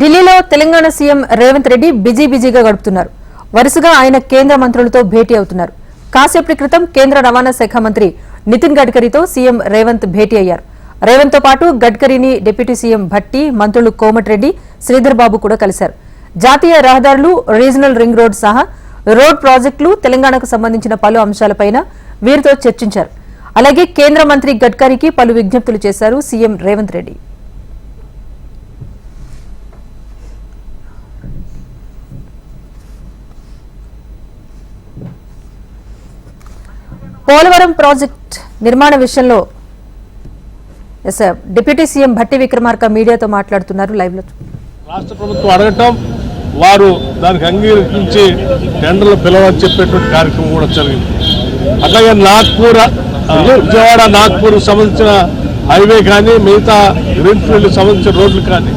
ఢిల్లీలో Telangana CM Revanth Reddy busy బిజీగా గడుపుతున్నారు. వరుసగా ఆయన కేంద్ర మంత్రులతో భేటీ అవుతున్నారు. కాసేపటి క్రితం కేంద్ర రవాణా శాఖ మంత్రి నితిన్ గడ్కరీతో సీఎం రేవంత్ భేటీ అయ్యారు. రేవంత్తో పాటు గడ్కరీని డిప్యూటీ సీఎం భట్టి మంత్రులు కోమటిరెడ్డి శ్రీధర్ బాబు కూడా కలిశారు. జాతీయ రహదారులు రీజనల్ రింగ్ రోడ్ సహా రోడ్ ప్రాజెక్టులు తెలంగాణకు సంబంధించిన పలు అంశాలపైన వీరితో చర్చించారు. అలాగే కేంద్ర మంత్రి గడ్కరీకి పలు విజ్ఞప్తులు చేశారు సీఎం రేవంత్ రెడ్డి. పోలవరం ప్రాజెక్ట్ నిర్మాణ విషయంలో ఎస్ డిప్యూటీ సీఎం భట్టి విక్రమార్క మీడియాతో మాట్లాడుతున్నారు లైవ్లో రాష్ట్ర ప్రభుత్వం అడగటం వారు దానికి అంగీకరించి టెండర్లు పిలవని చెప్పేటువంటి కార్యక్రమం కూడా జరిగింది. అట్లాగే నాగ్పూర్ విజయవాడ నాగ్పూర్ సంబంధించిన హైవే కానీ మిగతా గ్రీన్ఫీల్డ్ సంబంధించిన రోడ్లు కానీ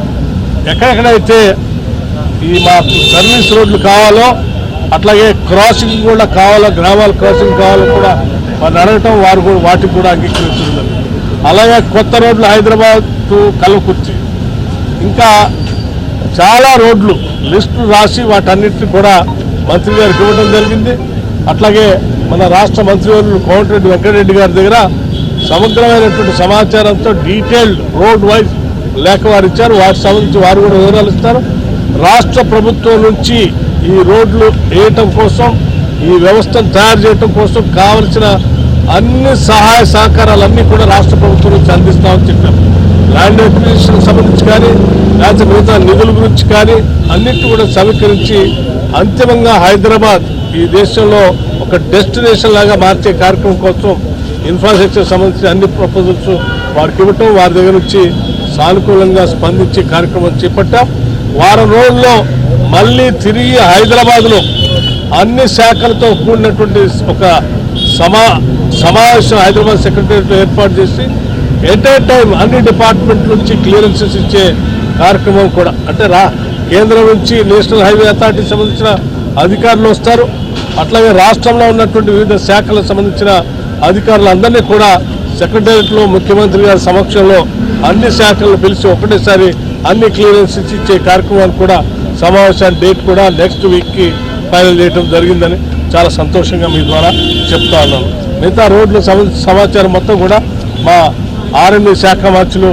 ఎక్కడెక్కడైతే ఈ మాకు సర్వీస్ రోడ్లు కావాలో అట్లాగే క్రాసింగ్ కూడా కావాలో గ్రామాల క్రాసింగ్ కావాలో కూడా వారిని అడగటం వారు కూడా వాటికి కూడా అంగీకరిస్తున్నారు అలాగే కొత్త రోడ్లు హైదరాబాద్ టు ఇంకా చాలా రోడ్లు లిస్టు రాసి వాటన్నిటిని కూడా మంత్రి గారికి ఇవ్వడం జరిగింది. అట్లాగే మన రాష్ట్ర మంత్రివర్యులు కోమటిరెడ్డి వెంకటరెడ్డి గారి దగ్గర సమగ్రమైనటువంటి సమాచారంతో డీటెయిల్డ్ రోడ్ వైజ్ లేఖ వారు ఇచ్చారు. వాటి సంబంధించి వారు కూడా వివరాలు ఇస్తారు. రాష్ట్ర ప్రభుత్వం నుంచి ఈ రోడ్లు వేయటం కోసం ఈ వ్యవస్థను తయారు చేయటం కోసం కావలసిన అన్ని సహాయ సహకారాలన్నీ కూడా రాష్ట్ర ప్రభుత్వం నుంచి అందిస్తామని చెప్పారు ల్యాండ్ ఎక్విజిషన్ సంబంధించి కానీ లేకపోతే మిగతా నిధుల గురించి కానీ అన్నిటి కూడా సమీకరించి అంతిమంగా హైదరాబాద్ ఈ దేశంలో ఒక డెస్టినేషన్ లాగా మార్చే కార్యక్రమం కోసం ఇన్ఫ్రాస్ట్రక్చర్ సంబంధించిన అన్ని ప్రపోజల్స్ వారికి ఇవ్వటం వారి దగ్గర నుంచి సానుకూలంగా స్పందించి కార్యక్రమం చేపట్టాం. వారం రోజుల్లో మళ్ళీ తిరిగి హైదరాబాద్లో అన్ని శాఖలతో కూడినటువంటి ఒక సమా సమావేశం హైదరాబాద్ సెక్రటరీలో ఏర్పాటు చేసి ఎట్ ఏ టైం అన్ని డిపార్ట్మెంట్ నుంచి క్లియరెన్సెస్ ఇచ్చే కార్యక్రమం కూడా. అంటే రా కేంద్రం నుంచి నేషనల్ హైవే అథారిటీ సంబంధించిన అధికారులు వస్తారు. అట్లాగే రాష్ట్రంలో ఉన్నటువంటి వివిధ శాఖలకు సంబంధించిన అధికారులందరినీ కూడా సెక్రటేరియట్లో ముఖ్యమంత్రి గారి సమక్షంలో అన్ని శాఖలను పిలిచి ఒకటేసారి అన్ని క్లియరెన్సెస్ ఇచ్చే కార్యక్రమాలు కూడా సమావేశాన్ని డేట్ కూడా నెక్స్ట్ వీక్కి ఫైనల్ చేయడం జరిగిందని చాలా సంతోషంగా మీ ద్వారా చెప్తా ఉన్నాను. మిగతా రోడ్ల సమాచారం మొత్తం కూడా మా ఆర్ఎండి శాఖ మార్చులు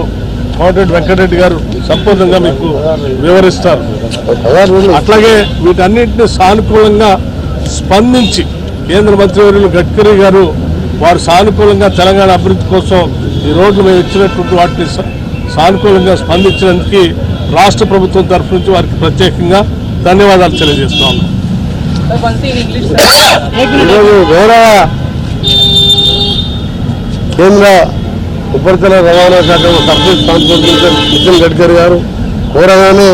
కోమటిరెడ్డి వెంకటరెడ్డి గారు సంపూర్ణంగా మీకు వివరిస్తారు. అట్లాగే వీటన్నింటినీ సానుకూలంగా స్పందించి కేంద్ర మంత్రివర్యులు గడ్కరీ గారు వారు సానుకూలంగా తెలంగాణ అభివృద్ధి కోసం ఈ రోడ్లు మేము ఇచ్చినటువంటి వాటిని సానుకూలంగా స్పందించినందుకు రాష్ట్ర ప్రభుత్వం తరఫు నుంచి వారికి ప్రత్యేకంగా ధన్యవాదాలు తెలియజేస్తా ఉన్నాం. ఈరోజు గౌరవ కేంద్ర ఉపరితల రవాణా శాఖ సర్వీస్ ట్రాన్స్పోర్టేషన్ నితిన్ గడ్కరీ గారు కోరగానే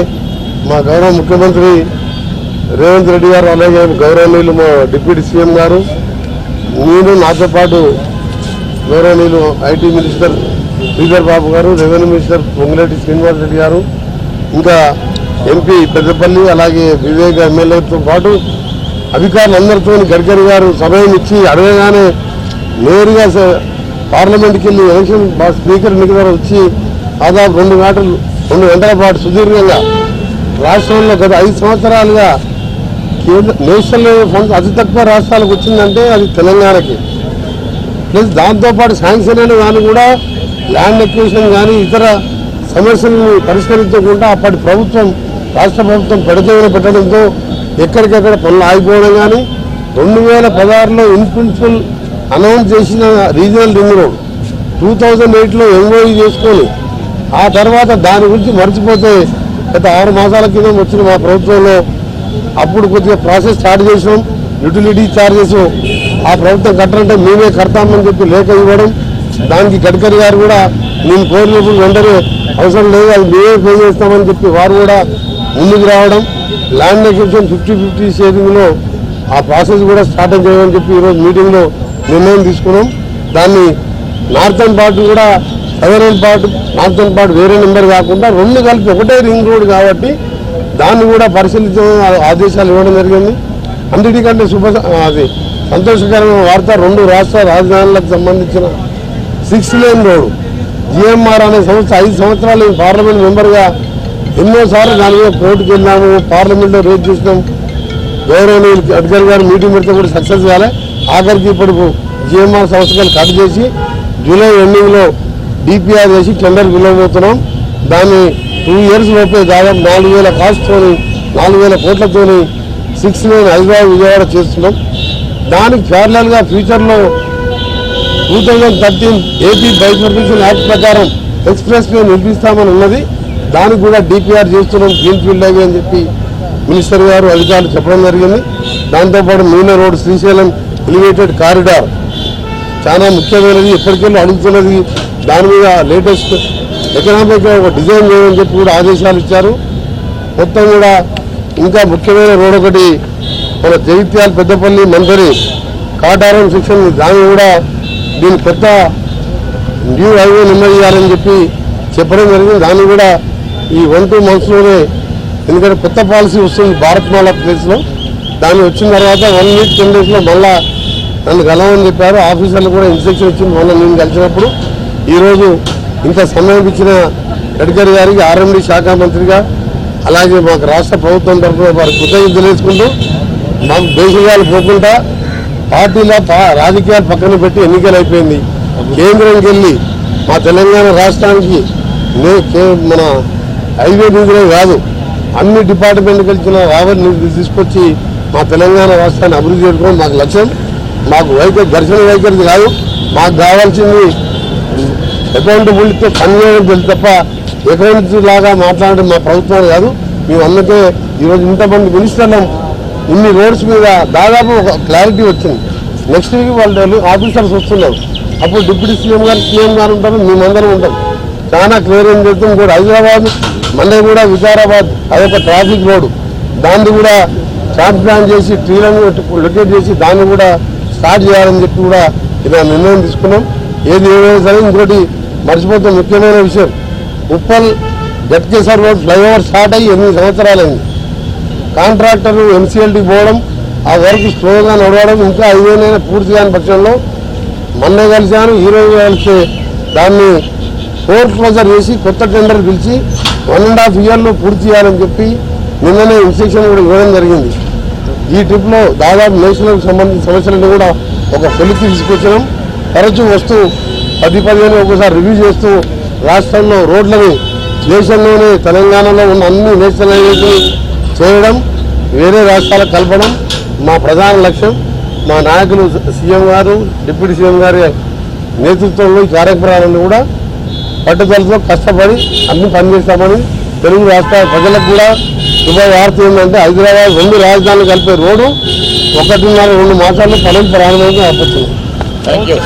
మా గౌరవ ముఖ్యమంత్రి రేవంత్ రెడ్డి గారు అలాగే గౌరవనీయులు మా డిప్యూటీ సీఎం గారు నేను నాతో పాటు గౌరవనీయులు IT minister Sridhar Babu garu revenue minister Pongireddy Srinivas Reddy garu ఇంకా ఎంపీ పెద్దపల్లి అలాగే వివేక్ ఎమ్మెల్యేతో పాటు అధికారులందరితో గడ్కరీ గారు సమయం ఇచ్చి అడగగానే నేరుగా పార్లమెంట్కి వెళ్ళి ఎలక్షన్ స్పీకర్ ఎన్నిక వచ్చి దాదాపు రెండు గంటలు రెండు గంటల పాటు సుదీర్ఘంగా రాష్ట్రంలో గత ఐదు సంవత్సరాలుగా కేంద్ర నేషనల్ ఫండ్స్ అతి తక్కువ రాష్ట్రాలకు వచ్చిందంటే అది తెలంగాణకి. ప్లస్ దాంతోపాటు శాంక్షన్ అయిన కానీ కూడా ల్యాండ్ ఎక్విజిషన్ కానీ ఇతర సమస్యలను పరిష్కరించకుండా అప్పటి ప్రభుత్వం రాష్ట్ర ప్రభుత్వం పెడచేవిన పెట్టడంతో ఎక్కడికెక్కడ పనులు ఆగిపోవడం కానీ రెండు వేల పదహారులో ఇన్ప్రిన్సిపల్ అనౌన్స్ చేసిన regional ring road two thousand ఎయిట్లో ఎంఓఈ చేసుకొని ఆ తర్వాత దాని గురించి మర్చిపోతే గత ఆరు మాసాల కింద వచ్చిన మా ప్రభుత్వంలో అప్పుడు కొద్దిగా ప్రాసెస్ స్టార్ట్ చేసినాం యూటిలిటీ ఛార్జెస్ ఆ ప్రభుత్వం కట్టాలంటే మేమే కడతామని చెప్పి లేఖ ఇవ్వడం దానికి గడ్కరీ గారు కూడా నేను కోరినప్పుడు వెంటనే అవసరం లేదు అది మేమే పే చేస్తామని చెప్పి వారు కూడా ముందుకు రావడం ల్యాండ్ ఎక్విజిషన్ ఫిఫ్టీ ఫిఫ్టీ షేరింగ్లో ఆ ప్రాసెస్ కూడా స్టార్ట్ చేయమని చెప్పి ఈరోజు మీటింగ్లో నిర్ణయం తీసుకున్నాం. దాన్ని నార్థన్ పార్ట్ కూడా సదరన్ పార్ట్ నార్థన్ పార్ట్ వేరే నెంబర్ కాకుండా రెండు కలిపి ఒకటే రింగ్ రోడ్ కాబట్టి దాన్ని కూడా పరిశీలించడం ఆదేశాలు ఇవ్వడం జరిగింది. అన్నిటికంటే శుభ అది సంతోషకరమైన వార్త రెండు రాష్ట్ర రాజధానులకు సంబంధించిన సిక్స్ లేన్ రోడ్ జిఎంఆర్ అనే సంస్థ ఐదు సంవత్సరాలు పార్లమెంట్ మెంబర్గా ఎన్నోసార్లు దాని మీద కోర్టుకు వెళ్ళాము పార్లమెంట్లో రేట్ చూసినాం. గౌరవనీయులు గడ్కరీ గారు మీటింగ్ పెడితే కూడా సక్సెస్ కాలే. ఆఖరికి ఇప్పుడు జిఎంఆర్ సంస్థలు కట్ చేసి జూలై ఎండింగ్లో డిపిఆర్ చేసి టెండర్ విలువబోతున్నాం దాన్ని టూ ఇయర్స్ లోపే దాదాపు నాలుగు వేల కాస్ట్తోని నాలుగు వేల కోట్లతోని సిక్స్ లైన్ హైదరాబాద్ విజయవాడ చేస్తున్నాం. దానికి ప్యారలల్గా ఫ్యూచర్లో two thousand thirteen AP bifurcation act ప్రకారం ఎక్స్ప్రెస్ వే నిర్మిస్తామని ఉన్నది. దానికి కూడా డిపిఆర్ చేస్తున్నాం గ్రీన్ ఫీల్డ్ హైవే అని చెప్పి మినిస్టర్ గారు అధికారులు చెప్పడం జరిగింది. దాంతోపాటు మీన రోడ్ శ్రీశైలం ఎలివేటెడ్ కారిడార్ చాలా ముఖ్యమైనది ఎప్పటికెళ్ళి అడుగుతున్నది దాని మీద లేటెస్ట్ ఎకనామిక్ ఒక డిజైన్ చేయమని చెప్పి కూడా ఆదేశాలు ఇచ్చారు. మొత్తం కూడా ఇంకా ముఖ్యమైన రోడ్ ఒకటి మన జగిత్యాల పెద్దపల్లి మందరి కాటారం శిక్షణ దాన్ని కూడా దీని కొత్త న్యూ హైవే నెమ్మది చేయాలని చెప్పి చెప్పడం జరిగింది. దాన్ని కూడా ఈ వన్ టూ మంత్స్లోనే ఎందుకంటే కొత్త పాలసీ వస్తుంది భారత్ మాల ప్లేస్లో. దాన్ని వచ్చిన తర్వాత వన్ వీక్ టెన్ డేస్లో మళ్ళా నన్ను కలవని చెప్పారు. ఆఫీసర్లు కూడా ఇన్స్ట్రక్షన్ ఇచ్చింది మొన్న నేను కలిసినప్పుడు ఈరోజు ఇంత సమయం ఇచ్చిన గడ్కరీ గారికి ఆర్ఎండి శాఖ మంత్రిగా అలాగే మాకు రాష్ట్ర ప్రభుత్వం తరఫున వారి కృతజ్ఞతలు తెలుసుకుంటూ మాకు దేశగాలు పోకుండా పార్టీల రాజకీయాలు పక్కన పెట్టి ఎన్నికలు అయిపోయింది. కేంద్రంకి వెళ్ళి మా తెలంగాణ రాష్ట్రానికి కే- మన హైవే నిధులే కాదు అన్ని డిపార్ట్మెంట్కి కలిసిన రాబడి నిధులు తీసుకొచ్చి మా తెలంగాణ రాష్ట్రాన్ని అభివృద్ధి చేసుకోవడం మాకు లక్ష్యం. మాకు వైఖరి దర్శన వైఖరి కాదు మాకు కావాల్సింది అకౌంటబిలిటీతో పనిచేయడం తెలుసు తప్ప అకౌంట్స్ లాగా మాట్లాడడం మా ప్రభుత్వం కాదు. మేము అందుకే ఈరోజు ఇంతమంది మినిస్టర్లం ఇన్ని రోడ్స్ మీద దాదాపు ఒక క్లారిటీ వచ్చింది. నెక్స్ట్ వీక్ వాళ్ళు ఆఫీసర్స్ వస్తున్నారు. అప్పుడు డిప్యూటీ సీఎం గారు సీఎం గారు ఉంటారు మేమందరం ఉంటాం. చాలా క్లియర్ ఏం చేస్తాం కూడా హైదరాబాద్ మళ్ళీ కూడా వికారాబాద్ అదొక ట్రాఫిక్ రోడ్ దాన్ని కూడా ట్రాక్ ప్లాన్ చేసి ట్రీలను లొకేట్ చేసి దాన్ని కూడా స్టార్ట్ చేయాలని చెప్పి కూడా ఇలా నిర్ణయం తీసుకున్నాం. ఏది ఏమైనా సరే ఇంకోటి మర్చిపోతే ముఖ్యమైన విషయం. Uppal Ghatkesar road flyover start అయ్యి ఎనిమిది సంవత్సరాలైంది. కాంట్రాక్టర్లు ఎంసీఎల్టీకి పోవడం ఆ వర్క్ స్లోగా నడవడం ఇంకా ఐదేనైనా పూర్తి కాని పక్షంలో మొన్న కలిశాను ఈరోజు కలిస్తే దాన్ని ఫోర్ క్లోజర్ చేసి కొత్త టెండర్ పిలిచి వన్ అండ్ హాఫ్ ఇయర్లో పూర్తి చేయాలని చెప్పి నిన్ననే ఇన్స్ట్రక్షన్ కూడా ఇవ్వడం జరిగింది. ఈ ట్రిప్లో దాదాపు నేషనల్కి సంబంధించిన సమస్యలను కూడా ఒక కొలిక్కి తీసుకొచ్చినాం. తరచూ వస్తూ పది పదిహేను ఒకసారి రివ్యూ చేస్తూ రాష్ట్రంలో రోడ్లని దేశంలోనే తెలంగాణలో ఉన్న అన్ని నేషనల్ హైవేస్ని చేయడం వేరే రాష్ట్రాలకు కలపడం మా ప్రధాన లక్ష్యం. మా నాయకులు సీఎం గారు డిప్యూటీ సీఎం గారి నేతృత్వంలో ఈ కార్యక్రమాలను కూడా పట్టుదలతో కష్టపడి అన్ని పనిచేస్తామని తెలుగు రాష్ట్ర ప్రజలకు కూడా శుభవార్త ఏంటంటే హైదరాబాద్ రెండు రాజధానులు కలిపే రోడ్డు ఒకటిన్నర రెండు మాసాల్లో పనులు ప్రారంభంగా అవ్వచ్చింది థ్యాంక్ యూ